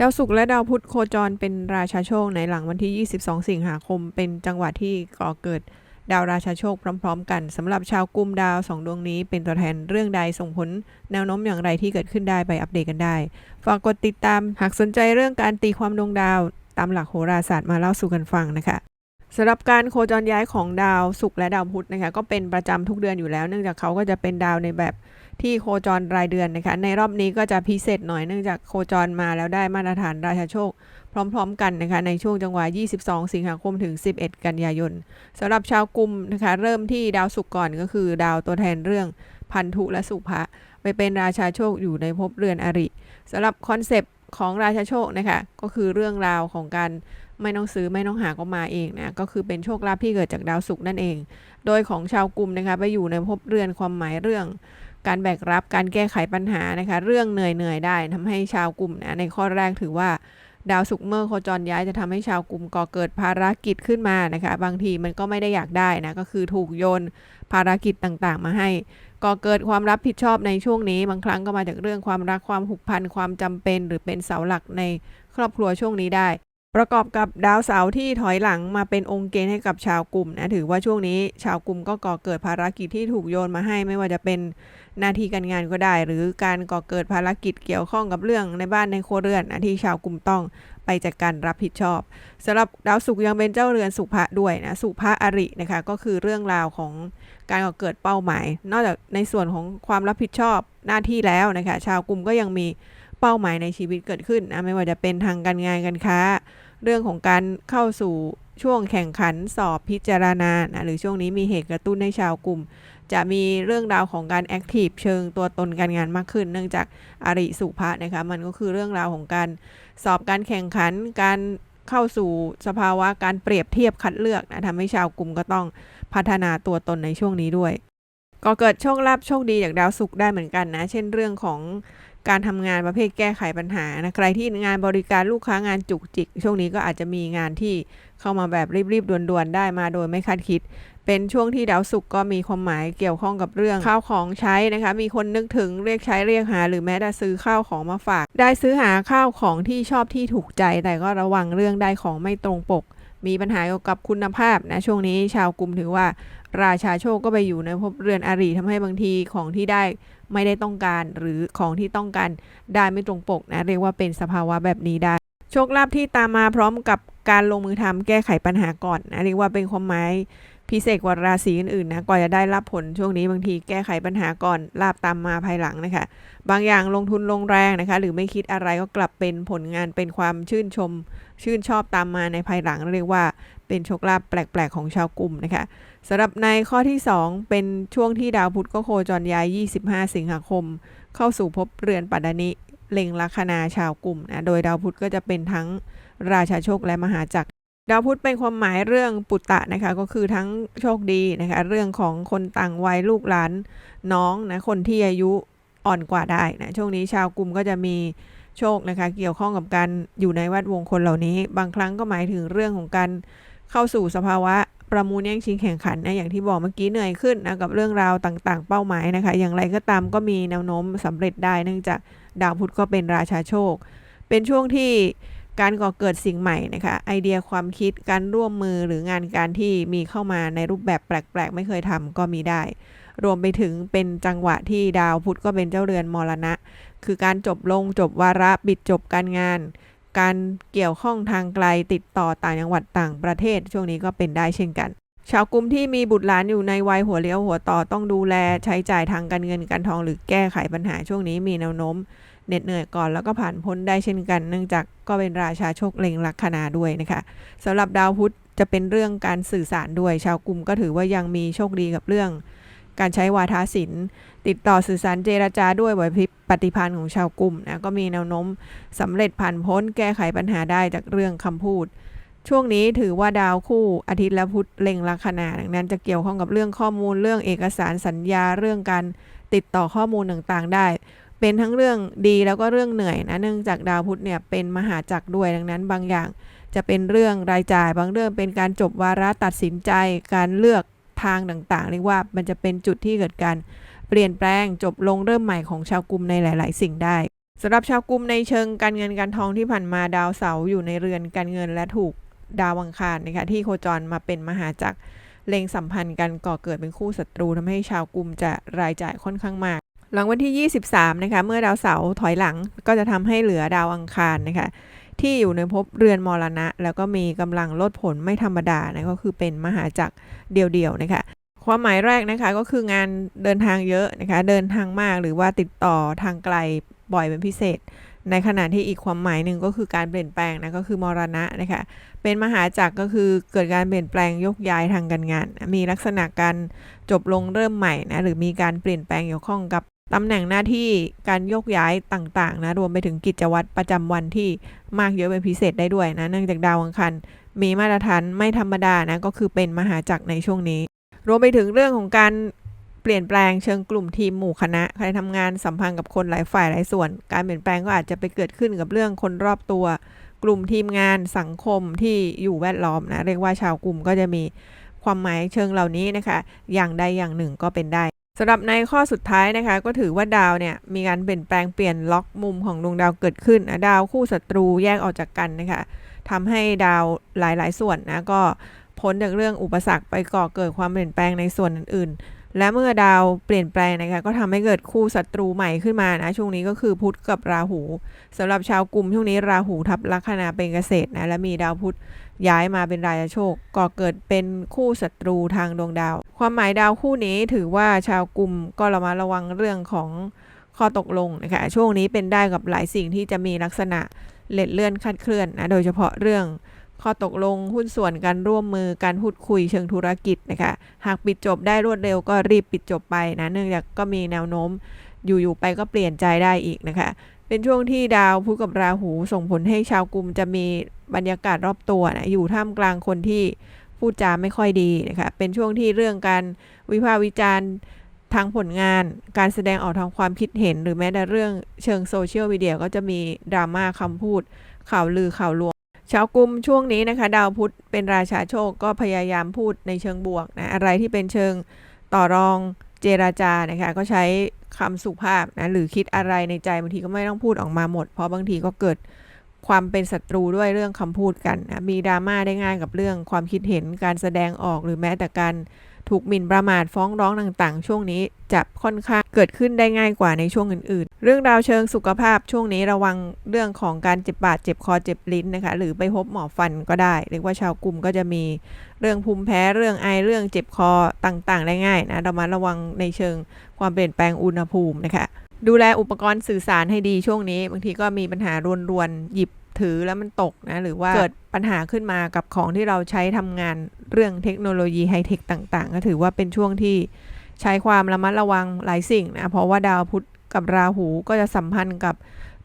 ดาวศุกร์และดาวพุธโคจรเป็นราชาโชคในหลังวันที่ 22 สิงหาคม เป็นจังหวะที่ก่อเกิดดาวราชาโชคพร้อม ๆ กันสำหรับชาวกุมดาวสองดวงนี้ เป็นตัวแทนเรื่องใดส่งผลแนวโน้มอย่างไรที่เกิดขึ้นได้ไปอัปเดตกันได้ ฝากกดติดตามหากสนใจเรื่องการตีความดวงดาว ตามหลักโหราศาสตร์มาเล่าสู่กันฟังนะคะสำหรับการโคจรย้ายของดาวศุกร์และดาวพุธนะคะก็เป็นประจำทุกเดือนอยู่แล้ว เนื่องจากเขาก็จะเป็นดาวในแบบ ที่โคจรรายเดือนนะคะ ในรอบนี้ก็จะพิเศษหน่อยเนื่องจากโคจรมาแล้วได้มาตรฐานราชาโชค พร้อมๆกันนะคะ ในช่วงจังหวะ 22 สิงหาคมถึง 11 กันยายนสำหรับชาวกุมนะคะ เริ่มที่ดาวศุกร์ก่อนก็คือดาวตัวแทนเรื่องพันธุและสุภะไปเป็นราชาโชคอยู่ในภพเรือนอริสำหรับคอนเซปต์ของราชาโชคนะคะก็คือเรื่องราวของการไม่ต้องซื้อไม่ต้องหาก็มาเองนะก็คือเป็นโชคลาภที่เกิดจากดาวศุกร์นั่นเอง โดยของชาวกุมนะคะไปอยู่ในภพเรือนความหมายเรื่อง การแบกรับการแก้ไขปัญหานะคะ เรื่องเหนื่อยเหนื่อยได้ทำให้ชาวกลุ่มนะในข้อแรกถือว่าดาวศุกเมื่อโคจรย้ายจะทำให้ชาวกลุ่มก่อเกิดภารกิจขึ้นมานะคะ บางทีมันก็ไม่ได้อยากได้นะ ก็คือถูกโยนภารกิจต่างๆ มาให้ก่อเกิดความรับผิดชอบในช่วงนี้ บางครั้งก็มาจากเรื่องความรักความผูกพันความจำเป็น หรือเป็นเสาหลักในครอบครัวช่วงนี้ได้ ประกอบกับดาวเสาร์ที่ถอยหลังมาเป็นองค์เกณฑ์ให้กับชาวกลุ่มนะถือว่าช่วงนี้ ชาวกลุ่มก็ก่อเกิดภารกิจที่ถูกโยนมาให้ไม่ว่าจะเป็น หน้าที่การงานก็ได้ หรือการก่อเกิดภารกิจเกี่ยวข้องกับเรื่องในบ้านในครัวเรือนนะที่ชาวกลุ่มต้องไปจัดการรับผิดชอบสำหรับดาวศุกร์ยังเป็นเจ้าเรือนสุภะด้วยนะสุภะอรินะคะก็คือเรื่องราวของการก่อเกิดเป้าหมาย นอกจากในส่วนของความรับผิดชอบหน้าที่แล้วนะคะชาวกลุ่มก็ยังมีเป้าหมายในชีวิตเกิดขึ้นนะไม่ว่าจะเป็นทางการงานการค้า เรื่องของการเข้าสู่ ช่วงแข่งขันสอบพิจารณานะหรือช่วงนี้มีเหตุกระตุ้นให้ชาวกลุ่ม จะมีเรื่องราวของการแอคทีฟเชิงตัวตนการงานมากขึ้น เนื่องจากอริสุภะนะคะมันก็คือเรื่องราวของการสอบการแข่งขันการเข้าสู่สภาวะการเปรียบเทียบคัดเลือกนะทำให้ชาวกลุ่มก็ต้องพัฒนาตัวตนในช่วงนี้ด้วย ก็เกิดโชคลาภโชคดีจากดาวศุกร์ได้เหมือนกันนะ เช่นเรื่องของ การทำงานประเภทแก้ไขปัญหานะใครที่งานบริการลูกค้างานจุกจิก ช่วงนี้ก็อาจจะมีงานที่เข้ามาแบบรีบๆด่วนๆได้มาโดยไม่คาดคิด เป็นช่วงที่ดาวศุกร์ก็มีความหมายเกี่ยวข้องกับเรื่องข้าวของใช้นะคะ มีคนนึกถึงเรียกใช้เรียกหา หรือแม้แต่ซื้อข้าวของมาฝาก ได้ซื้อหาข้าวของที่ชอบที่ถูกใจ แต่ก็ระวังเรื่องได้ของไม่ตรงปก มีปัญหาเกี่ยวกับคุณภาพนะช่วงนี้ชาวกลุ่มถือว่า ราชาโชคก็ไปอยู่ในภพเรือนอารีทำให้บางทีของที่ได้ไม่ได้ต้องการ หรือของที่ต้องการได้ไม่ตรงปกนะเรียกว่าเป็นสภาวะแบบนี้ได้ โชคลาภที่ตามมาพร้อมกับการลงมือทำแก้ไขปัญหาก่อนนะเรียกว่าเป็นความหมายพิเศษกว่าราศีอื่นๆนะกว่าจะได้รับผลช่วงนี้บางทีแก้ไขปัญหาก่อนลาบตามมาภายหลังนะคะ บางอย่างลงทุนลงแรงนะคะ หรือไม่คิดอะไรก็กลับเป็นผลงานเป็นความชื่นชม ชื่นชอบตามมาในภายหลังเรียกว่าเป็นโชคลาภแปลก ๆ ของชาวกลุ่มนะคะสำหรับในข้อที่ 2 เป็นช่วงที่ดาวพุธก็โคจรย้าย 25 สิงหาคม เข้าสู่ภพเรือนปัตนิเล็งลัคนาชาวกลุ่มนะโดยดาวพุธก็จะเป็นทั้งราชาโชคและมหาจักรดาวพุธเป็นความหมายเรื่องปุตตะนะคะก็คือทั้งโชคดีนะคะเรื่องของคนต่างวัยลูกหลานน้องนะคนที่อายุอ่อนกว่าได้นะช่วงนี้ชาวกลุ่มก็จะมี โชคนะคะเกี่ยวข้องกับการอยู่ในแวดวงคนเหล่านี้ บางครั้งก็หมายถึงเรื่องของการเข้าสู่สภาวะประมูลแย่งชิงแข่งขันนะอย่างที่บอกเมื่อกี้เหนื่อยขึ้นนะกับเรื่องราวต่างๆ เป้าหมายนะคะ อย่างไรก็ตามก็มีแนวโน้มสำเร็จได้เนื่องจากดาวพุธก็เป็นราชาโชค เป็นช่วงที่การก่อเกิดสิ่งใหม่นะคะ ไอเดียความคิดการร่วมมือหรืองานการที่มีเข้ามาในรูปแบบแปลก ๆ ไม่เคยทำก็มีได้ รวมไปถึงเป็นจังหวะที่ดาวพุธก็เป็นเจ้าเรือนมรณะ คือการจบลงจบวาระบิดจบการงาน การเกี่ยวข้องทางไกลติดต่อต่างจังหวัดต่างประเทศ ช่วงนี้ก็เป็นได้เช่นกันชาวกลุ่มที่มีบุตรหลานอยู่ในวัยหัวเลี้ยวหัวต่อต้องดูแลใช้จ่ายทางการเงินการทองหรือแก้ไขปัญหาช่วงนี้มีแนวโน้มเหน็ดเหนื่อยก่อนแล้วก็ผ่านพ้นได้เช่นกัน เนื่องจากก็เป็นราชาโชคเล็งลัคนาด้วยนะคะสำหรับดาวพุธจะเป็นเรื่องการสื่อสารด้วย ชาวกลุ่มก็ถือว่ายังมีโชคดีกับเรื่อง การใช้วาทศิลป์ ติดต่อสื่อสารเจรจาด้วยไหวพริบปฏิพันธ์ของชาวกลุ่มนะก็มีแนวโน้มสำเร็จผ่านพ้นแก้ไขปัญหาได้จากเรื่องคำพูด ช่วงนี้ถือว่าดาวคู่อาทิตย์และพุธเล็งลัคนาดังนั้นจะเกี่ยวข้องกับเรื่องข้อมูลเรื่องเอกสารสัญญาเรื่องการติดต่อข้อมูลต่างๆ ได้ เป็นทั้งเรื่องดีแล้วก็เรื่องเหนื่อยนะเนื่องจากดาวพุธเนี่ยเป็นมหาจักรด้วยดังนั้นบางอย่างจะเป็นเรื่องรายจ่าย บางเรื่องเป็นการจบวาระตัดสินใจ การเลือก ทางต่างๆ เรียกว่ามันจะเป็นจุดที่เกิดการเปลี่ยนแปลงจบลงเริ่มใหม่ของชาวกลุ่มในหลาย ๆ สิ่งได้สำหรับชาวกลุ่มในเชิงการเงินการทองที่ผ่านมาดาวเสาร์อยู่ในเรือนการเงินและถูกดาวอังคารนะคะที่โคจรมาเป็นมหาจักรเล็งสัมพันธ์กันก่อเกิดเป็นคู่ศัตรูทำให้ชาวกลุ่มจะรายจ่ายค่อนข้างมาก หลังวันที่ 23 นะคะ เมื่อดาวเสาร์ถอยหลังก็จะทำให้เหลือดาวอังคารนะคะ ที่อยู่ในภพเรือนมรณะ แล้วก็มีกำลังลดผลไม่ธรรมดานะก็คือเป็นมหาจักรเดียวๆนะคะความหมายแรกนะคะก็คืองานเดินทางเยอะนะคะเดินทางมากหรือว่าติดต่อทางไกลบ่อยเป็นพิเศษ ในขณะที่อีกความหมายหนึ่งก็คือการเปลี่ยนแปลงนะก็คือมรณะนะคะเป็นมหาจักรก็คือเกิดการเปลี่ยนแปลงยกย้ายทางการงาน มีลักษณะการจบลงเริ่มใหม่นะหรือมีการเปลี่ยนแปลงเกี่ยวข้องกับ ตำแหน่งหน้าที่การยกย้ายต่างๆนะรวมไปถึงกิจวัตรประจำวันที่มากเยอะเป็นพิเศษได้ด้วยนะเนื่องจากดาวอังคารมีมาตรฐานไม่ธรรมดานะก็คือเป็นมหาจักรในช่วงนี้ รวมไปถึงเรื่องของการเปลี่ยนแปลงเชิงกลุ่มทีมหมู่คณะ ใครทำงานสัมพันธ์กับคนหลายฝ่ายหลายส่วน การเปลี่ยนแปลงก็อาจจะไปเกิดขึ้นกับเรื่องคนรอบตัว กลุ่มทีมงานสังคมที่อยู่แวดล้อมนะเรียกว่าชาวกลุ่มก็จะมีความหมายเชิงเหล่านี้นะคะ อย่างใดอย่างหนึ่งก็เป็นได้ สำหรับในข้อสุดท้ายนะคะ ก็ถือว่าดาวเนี่ยมีการเปลี่ยนแปลงเปลี่ยนล็อกมุมของดวงดาวเกิดขึ้นนะดาวคู่ศัตรูแยกออกจากกันนะคะทำให้ดาวหลายๆ ส่วนนะก็พ้นจากเรื่องอุปสรรคไปก่อเกิดความเปลี่ยนแปลงในส่วนอื่นๆ และเมื่อดาวเปลี่ยนแปลงนะคะก็ทำให้เกิดคู่ศัตรูใหม่ขึ้นมานะช่วงนี้ก็คือพุธกับราหูสำหรับชาวกลุ่มช่วงนี้ราหูทับลัคนาเป็นเกษตรนะและมีดาวพุธย้ายมาเป็นรายโชคก่อเกิดเป็นคู่ศัตรูทางดวงดาว ความหมายดาวคู่นี้ถือว่าชาวกลุ่มก็ระมัดระวังเรื่องของข้อตกลงนะคะช่วงนี้เป็นได้กับหลายสิ่งที่จะมีลักษณะเล็ดเลื่อนคาดเคลื่อนนะโดยเฉพาะเรื่อง ข้อตกลงหุ้นส่วนการร่วมมือการพูดคุยเชิงธุรกิจนะคะหากปิดจบได้รวดเร็วก็รีบปิดจบไปนะเนื่องจากก็มีแนวโน้มอยู่ๆไปก็เปลี่ยนใจได้อีกนะคะ เป็นช่วงที่ดาวพุธกับราหูส่งผลให้ชาวกลุ่มจะมีบรรยากาศรอบตัวนะอยู่ท่ามกลางคนที่พูดจาไม่ค่อยดีนะคะเป็นช่วงที่เรื่องการวิพากษ์วิจารณ์ทางผลงานการแสดงออกทางความคิดเห็น หรือแม้แต่เรื่องเชิงโซเชียลมีเดียก็จะมีดราม่าคำพูดข่าวลือข่าวลวง ชาวกลุ่มช่วงนี้นะคะดาวพุธเป็นราชาโชคก็พยายามพูดในเชิงบวกนะอะไรที่เป็นเชิงต่อรองเจราจานะคะก็ใช้คำสุภาพนะหรือคิดอะไรในใจบางทีก็ไม่ต้องพูดออกมาหมด เพราะบางทีก็เกิดความเป็นศัตรูด้วยเรื่องคำพูดกันนะมีดราม่าได้ง่ายกับเรื่องความคิดเห็นการแสดงออกหรือแม้แต่การ ถูกหมิ่นประมาทฟ้องร้องต่างๆ ช่วงนี้จะค่อนข้างเกิดขึ้นได้ง่ายกว่าในช่วงอื่นๆ เรื่องราวเชิงสุขภาพช่วงนี้ระวังเรื่องของการเจ็บปากเจ็บคอเจ็บลิ้นนะคะ หรือไปพบหมอฟันก็ได้เรียกว่าชาวกลุ่มก็จะมีเรื่องภูมิแพ้เรื่องไอเรื่องเจ็บคอต่างๆ ได้ง่ายนะเรามาระวังในเชิงความเปลี่ยนแปลงอุณหภูมินะคะดูแลอุปกรณ์สื่อสารให้ดีช่วงนี้ บางทีก็มีปัญหารวนๆหยิบ ถือแล้วมันตกนะหรือว่าเกิดปัญหาขึ้นมากับของที่เราใช้ทำงานเรื่องเทคโนโลยีไฮเทคต่างๆ ก็ถือว่าเป็นช่วงที่ใช้ความระมัดระวังหลายสิ่งนะเพราะว่าดาวพุธกับราหูก็จะสัมพันธ์กับ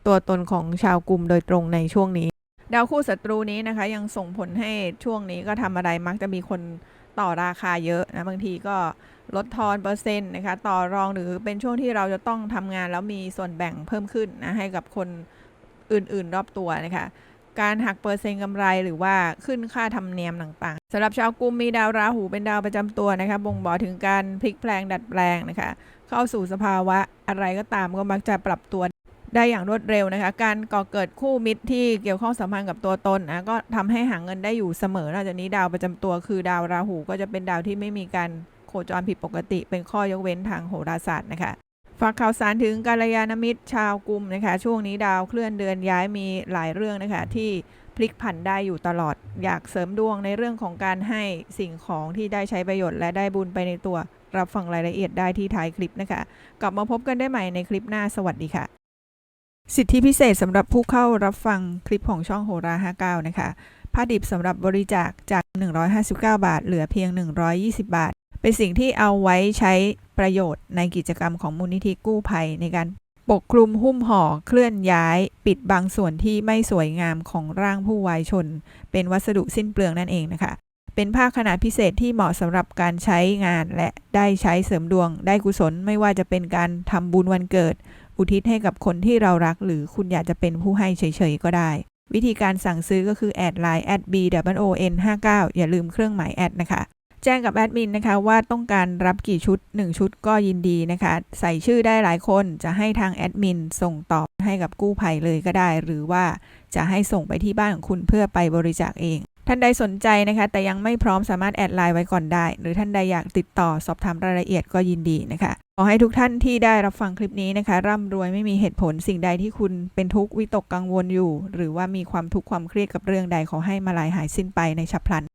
ตัวตนของชาวกลุ่มโดยตรงในช่วงนี้ ดาวคู่ศัตรูนี้นะคะยังส่งผลให้ช่วงนี้ก็ทำอะไรมักจะมีคนต่อราคาเยอะนะบางทีก็ลดทอนเปอร์เซ็นต์นะคะต่อรองหรือเป็นช่วงที่เราจะต้องทำงานแล้วมีส่วนแบ่งเพิ่มขึ้นนะให้กับคน อื่นๆ รอบตัวนะคะการหักเปอร์เซ็นต์กำไรหรือว่าขึ้นค่าธรรมเนียมต่างๆสำหรับชาวกุมมีดาวราหูเป็นดาวประจำตัวนะคะบ่งบอกถึงการพลิกแปลงดัดแปลงนะคะ เข้าสู่สภาวะอะไรก็ตามก็มักจะปรับตัวได้อย่างรวดเร็วนะคะ การก่อเกิดคู่มิตรที่เกี่ยวข้องสัมพันธ์กับตัวตนนะก็ทำให้หาเงินได้อยู่เสมอนอกจากนี้ดาวประจำตัวคือดาวราหูก็จะเป็นดาวที่ไม่มีการโคจรผิดปกติ เป็นข้อยกเว้นทางโหราศาสตร์นะคะ ฝากข่าวสารถึงกาลยานมิตรชาวกลุ่มนะคะ ช่วงนี้ดาวเคลื่อนเดือนย้ายมีหลายเรื่องนะคะ ที่พลิกผันได้อยู่ตลอด อยากเสริมดวงในเรื่องของการให้สิ่งของที่ได้ใช้ประโยชน์และได้บุญไปในตัว รับฟังรายละเอียดได้ที่ท้ายคลิปนะคะ กลับมาพบกันได้ใหม่ในคลิปหน้าสวัสดีค่ะ สิทธิพิเศษสำหรับผู้เข้ารับฟังคลิปของช่องโหรา59 นะคะผ้าดิบสำหรับบริจาคจาก 159 บาท เหลือเพียง 120 บาท เป็นสิ่งที่เอาไว้ใช้ ประโยชน์ในกิจกรรมของมูลนิธิกู้ภัยในการปกคลุมหุ้มห่อเคลื่อนย้าย ปิดบางส่วนที่ไม่สวยงามของร่างผู้วายชน เป็นวัสดุสิ้นเปลืองนั่นเองนะคะ เป็นผ้าขนาดพิเศษที่เหมาะสำหรับการใช้งานและได้ใช้เสริมดวง ได้กุศลไม่ว่าจะเป็นการทำบุญวันเกิด อุทิศให้กับคนที่เรารัก หรือคุณอยากจะเป็นผู้ให้เฉยๆก็ได้ วิธีการสั่งซื้อก็คือแอดไลน์แอด b w o n 59อย่าลืมเครื่องหมายแอดนะคะ แจ้งกับแอดมินนะคะว่าต้องการรับกี่ชุด 1 ชุดก็ยินดีนะคะ ใส่ชื่อได้หลายคนจะให้ทางแอดมินส่งต่อให้กับกู้ภัยเลยก็ได้ หรือว่าจะให้ส่งไปที่บ้านของคุณเพื่อไปบริจาคเอง ท่านใดสนใจนะคะ แต่ยังไม่พร้อมสามารถแอดไลน์ไว้ก่อนได้ หรือท่านใดอยากติดต่อสอบถามรายละเอียดก็ยินดีนะคะขอให้ทุกท่านที่ได้รับฟังคลิปนี้นะคะ ร่ำรวยไม่มีเหตุผลสิ่งใดที่คุณเป็นทุกข์วิตกกังวลอยู่ หรือว่ามีความทุกข์ความเครียดกับเรื่องใดขอให้มาลายหายสิ้นไปในฉับพลัน